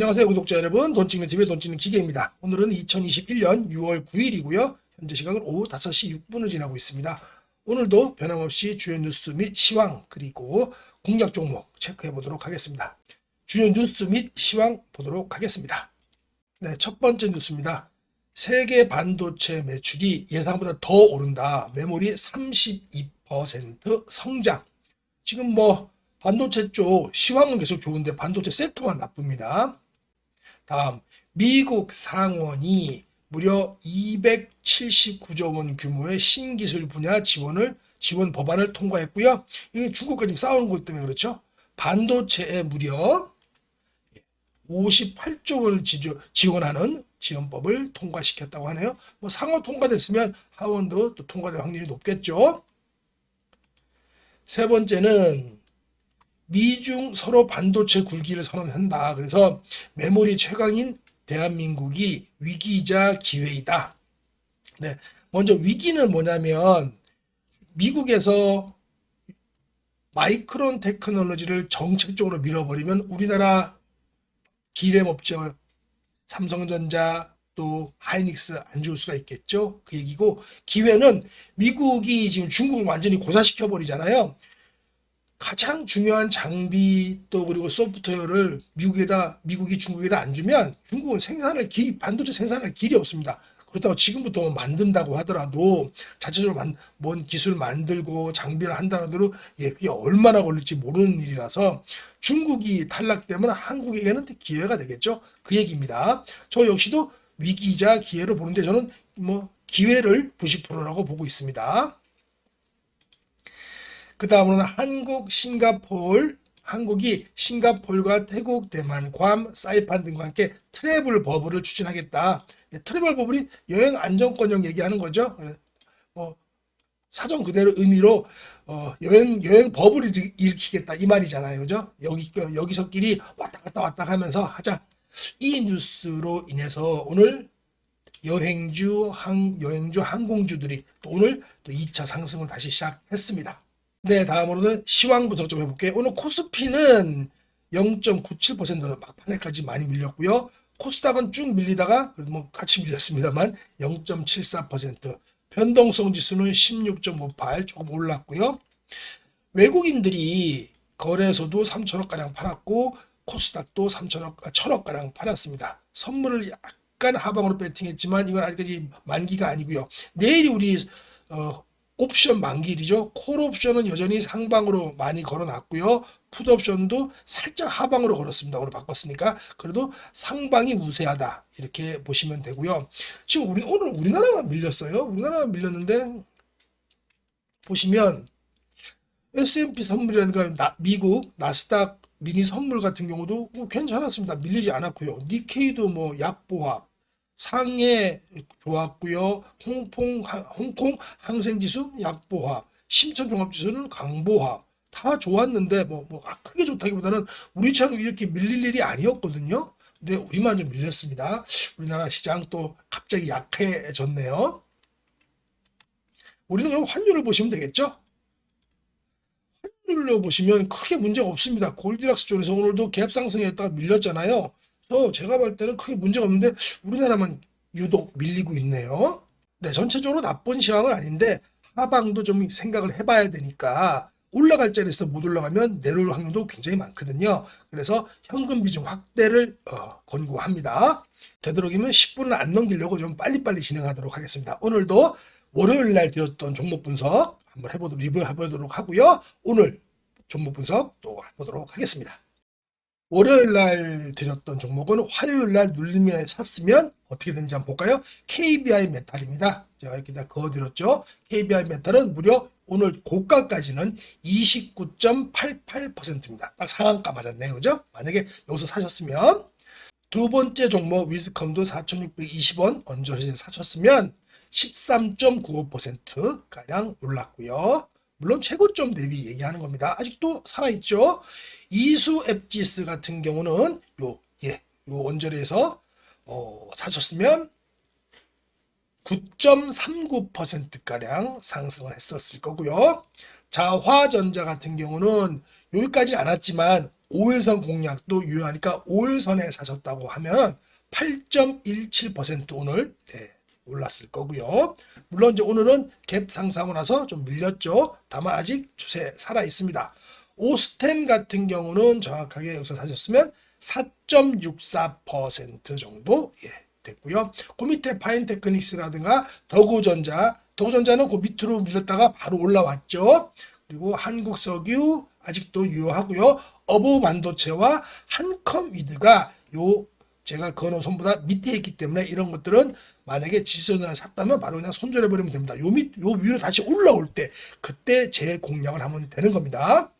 안녕하세요 구독자 여러분. 돈 찍는 TV의 돈 찍는 기계입니다. 오늘은 2021년 6월 9일이고요. 현재 시각은 오후 5시 6분을 지나고 있습니다. 오늘도 변함없이 주요 뉴스 및 시황 그리고 공략 종목 체크해 보도록 하겠습니다. 주요 뉴스 및 시황 보도록 하겠습니다. 네, 첫 번째 뉴스입니다. 세계 반도체 매출이 예상보다 더 오른다. 메모리 32% 성장. 지금 뭐 반도체 쪽 시황은 계속 좋은데 반도체 섹터만 나쁩니다. 다음 미국 상원이 무려 279조 원 규모의 신기술 분야 지원을 지원 법안을 통과했고요. 이게 중국과 지금 싸우는 것 때문에 그렇죠. 반도체에 무려 58조 원을 지원하는 지원법을 통과시켰다고 하네요. 뭐 상원 통과됐으면 하원도 또 통과될 확률이 높겠죠. 세 번째는 미중 서로 반도체 굴기를 선언한다. 그래서 메모리 최강인 대한민국이 위기이자 기회이다. 네. 먼저 위기는 뭐냐면 미국에서 마이크론 테크놀로지를 정책적으로 밀어버리면 우리나라 기램 업체 삼성전자 또 하이닉스 안 좋을 수가 있겠죠. 그 얘기고 기회는 미국이 지금 중국을 완전히 고사시켜 버리잖아요. 가장 중요한 장비 또 그리고 소프트웨어를 미국에다 미국이 중국에다 안 주면 중국은 생산할 길이 반도체 생산할 길이 없습니다. 그렇다고 지금부터 뭐 만든다고 하더라도 자체적으로 만, 뭔 기술 만들고 장비를 한다라도 예 그게 얼마나 걸릴지 모르는 일이라서 중국이 탈락되면 한국에게는 기회가 되겠죠. 그 얘기입니다. 저 역시도 위기이자 기회로 보는데 저는 뭐 기회를 90%라고 보고 있습니다. 그 다음으로는 한국, 싱가폴, 한국이 싱가폴과 태국, 대만, 괌, 사이판 등과 함께 트래블 버블을 추진하겠다. 예, 트래블 버블이 여행 안정권역 얘기하는 거죠. 예, 뭐 사전 그대로 의미로 어, 여행 여행 버블을 일- 일으키겠다 이 말이잖아요, 그죠? 여기 여기서끼리 왔다 갔다 왔다 하면서 하자. 이 뉴스로 인해서 오늘 여행주 항 여행주 항공주들이 또 오늘 또 2차 상승을 다시 시작했습니다. 네, 다음으로는 시황 분석 좀 해볼게요. 오늘 코스피는 0.97% 막판에까지 많이 밀렸고요. 코스닥은 쭉 밀리다가 뭐 같이 밀렸습니다만 0.74% 변동성 지수는 16.58 조금 올랐고요. 외국인들이 거래소도 3천억 가량 팔았고 코스닥도 3천억, 1천억 가량 팔았습니다. 선물을 약간 하방으로 배팅했지만 이건 아직까지 만기가 아니고요. 내일이 우리 어, 옵션 만기일이죠. 콜 옵션은 여전히 상방으로 많이 걸어놨고요. 풋 옵션도 살짝 하방으로 걸었습니다. 오늘 바꿨으니까 그래도 상방이 우세하다 이렇게 보시면 되고요. 지금 우리 오늘 우리나라만 밀렸어요. 우리나라만 밀렸는데 보시면 S&P 선물이라든가 나- 미국 나스닥 미니 선물 같은 경우도 뭐 괜찮았습니다. 밀리지 않았고요. 니케이도 뭐 약보합, 상해 좋았고요. 홍콩 하- 홍콩 항생지수 약보합, 심천종합지수는 강보합 다 좋았는데 뭐, 뭐 아, 크게 좋다기보다는 우리처럼 이렇게 밀릴 일이 아니었거든요. 근데 우리만 좀 밀렸습니다. 우리나라 시장 또 갑자기 약해졌네요. 우리는 그럼 환율을 보시면 되겠죠? 환율로 보시면 크게 문제가 없습니다. 골디락스 존에서 오늘도 갭 상승했다가 밀렸잖아요. 그래서 제가 볼 때는 크게 문제가 없는데 우리나라만 유독 밀리고 있네요. 네, 전체적으로 나쁜 시황은 아닌데 하방도 좀 생각을 해봐야 되니까 올라갈 자리에서 못 올라가면 내려올 확률도 굉장히 많거든요. 그래서 현금 비중 확대를 어, 권고합니다. 되도록이면 10분을 안 넘기려고 좀 빨리빨리 진행하도록 하겠습니다. 오늘도 월요일 날 드렸던 종목 분석 한번 해보도록 리뷰 해보도록 하고요. 오늘 종목 분석 또 해보도록 하겠습니다. 월요일 날 드렸던 종목은 화요일 날 눌림에 샀으면 어떻게 되는지 한번 볼까요? KBI 메탈입니다. 제가 이렇게 다 그어드렸죠. KBI 메탈은 무려 오늘 고가까지는 29.88%입니다. 딱 상한가 맞았네요. 그죠? 만약에 여기서 사셨으면 두 번째 종목 위즈컴도 4,620원 언저리에 사셨으면 13.95% 가량 올랐고요. 물론 최고점 대비 얘기하는 겁니다. 아직도 살아있죠. 이수 앱지스 같은 경우는 요, 예, 요 원저리에서 어, 사셨으면 9.39%가량 상승을 했었을 거고요. 자화전자 같은 경우는 여기까지는 안 왔지만 5일선 공략도 유효하니까 5일선에 사셨다고 하면 8.17% 오늘 네, 올랐을 거고요. 물론 이제 오늘은 갭 상상하고 나서 좀 밀렸죠. 다만 아직 추세 살아 있습니다. 오스템 같은 경우는 정확하게 여기서 사셨으면 4.64% 정도 예, 됐고요. 그 밑에 파인테크닉스라든가 더구전자, 더구전자는 그 밑으로 밀렸다가 바로 올라왔죠. 그리고 한국석유 아직도 유효하고요. 어부 반도체와 한컴위드가 요 제가 그어놓은 손보다 밑에 있기 때문에 이런 것들은 만약에 지수전을 샀다면 바로 그냥 손절해 버리면 됩니다. 요 밑, 요 위로 다시 올라올 때 그때 재공략을 하면 되는 겁니다.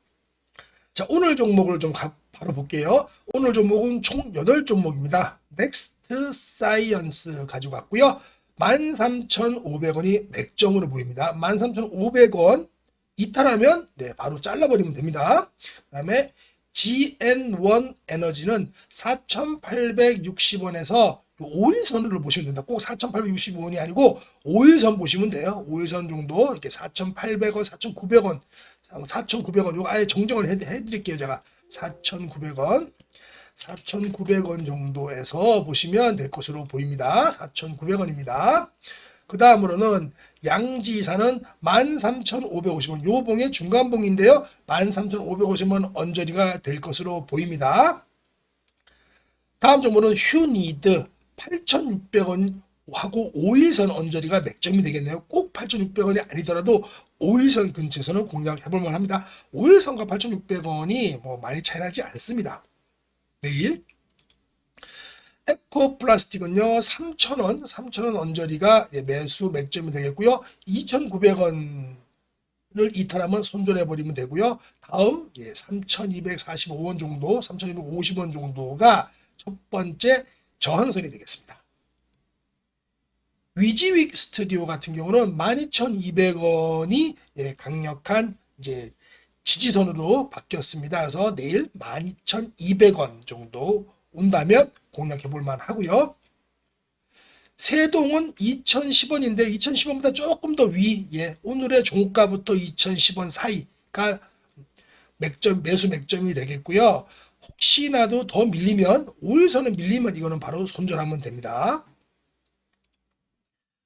자, 오늘 종목을 좀 가- 바로 볼게요. 오늘 종목은 총 8종목입니다. 넥스트 사이언스 가지고 왔고요. 13,500원이 맥점으로 보입니다. 13,500원 이탈하면 네, 바로 잘라버리면 됩니다. 그 다음에 GN1 에너지는 4,860원에서 5일선으로 보시면 된다. 꼭 4,865원이 아니고 5일선 보시면 돼요. 5일선 정도 이렇게 4,800원, 4,900원, 4,900원 이거 아예 정정을 해, 해드릴게요. 제가 4,900원, 4,900원 정도에서 보시면 될 것으로 보입니다. 4,900원입니다. 그 다음으로는 양지사는 13,550원. 요 봉의 중간봉인데요. 13,550원 언저리가 될 것으로 보입니다. 다음 종목은 휴니드 8,600원 하고 5일선 언저리가 맥점이 되겠네요. 꼭 8,600원이 아니더라도 5일선 근처에서는 공략해 볼 만합니다. 5일선과 8,600원이 뭐 많이 차이 나지 않습니다. 내일 에코 플라스틱은요 3,000원, 3,000원 언저리가 예, 매수 맥점이 되겠고요. 2,900원을 이탈하면 손절해 버리면 되고요. 다음 예, 3,245원 정도, 3,250원 정도가 첫 번째 저항선이 되겠습니다. 위지윅 스튜디오 같은 경우는 12,200원이 예, 강력한 이제 지지선으로 바뀌었습니다. 그래서 내일 12,200원 정도 온다면 공략해 볼 만 하고요. 세동은 2010원인데 2010원보다 조금 더 위, 예, 오늘의 종가부터 2010원 사이가 맥점 매수 맥점이 되겠고요. 혹시나도 더 밀리면 5일선은 밀리면 이거는 바로 손절하면 됩니다.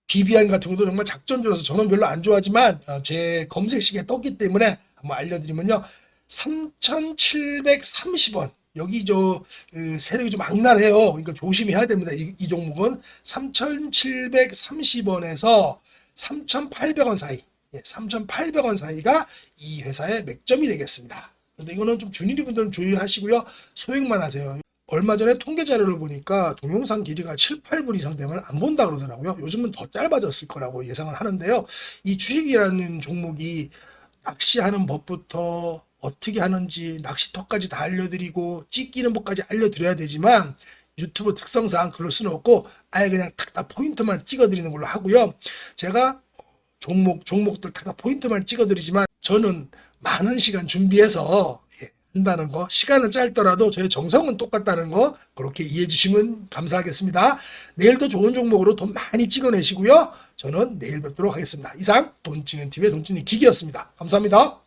BBN 같은 것도 정말 작전주라서 저는 별로 안 좋아하지만 어, 제 검색식에 떴기 때문에 한번 알려드리면요. 3,730원. 여기 저 그, 세력이 좀 악랄해요. 그러니까 조심해야 됩니다. 이, 이 종목은 3,730원에서 3,800원 사이, 예, 3,800원 사이가 이 회사의 맥점이 되겠습니다. 근데 이거는 좀 준일이 분들은 주의하시고요. 소액만 하세요. 얼마 전에 통계 자료를 보니까 동영상 길이가 7, 8분 이상 되면 안 본다 그러더라고요. 요즘은 더 짧아졌을 거라고 예상을 하는데요. 이 주식이라는 종목이 낚시하는 법부터 어떻게 하는지 낚시터까지 다 알려드리고 찢기는 법까지 알려드려야 되지만 유튜브 특성상 그럴 수는 없고 아예 그냥 탁다 포인트만 찍어드리는 걸로 하고요. 제가 종목 종목들 탁다 포인트만 찍어드리지만 저는 많은 시간 준비해서 예, 한다는 거 시간은 짧더라도 저의 정성은 똑같다는 거 그렇게 이해해 주시면 감사하겠습니다. 내일도 좋은 종목으로 돈 많이 찍어내시고요. 저는 내일 뵙도록 하겠습니다. 이상 돈 찍는 TV의 돈 찍는 기기였습니다. 감사합니다.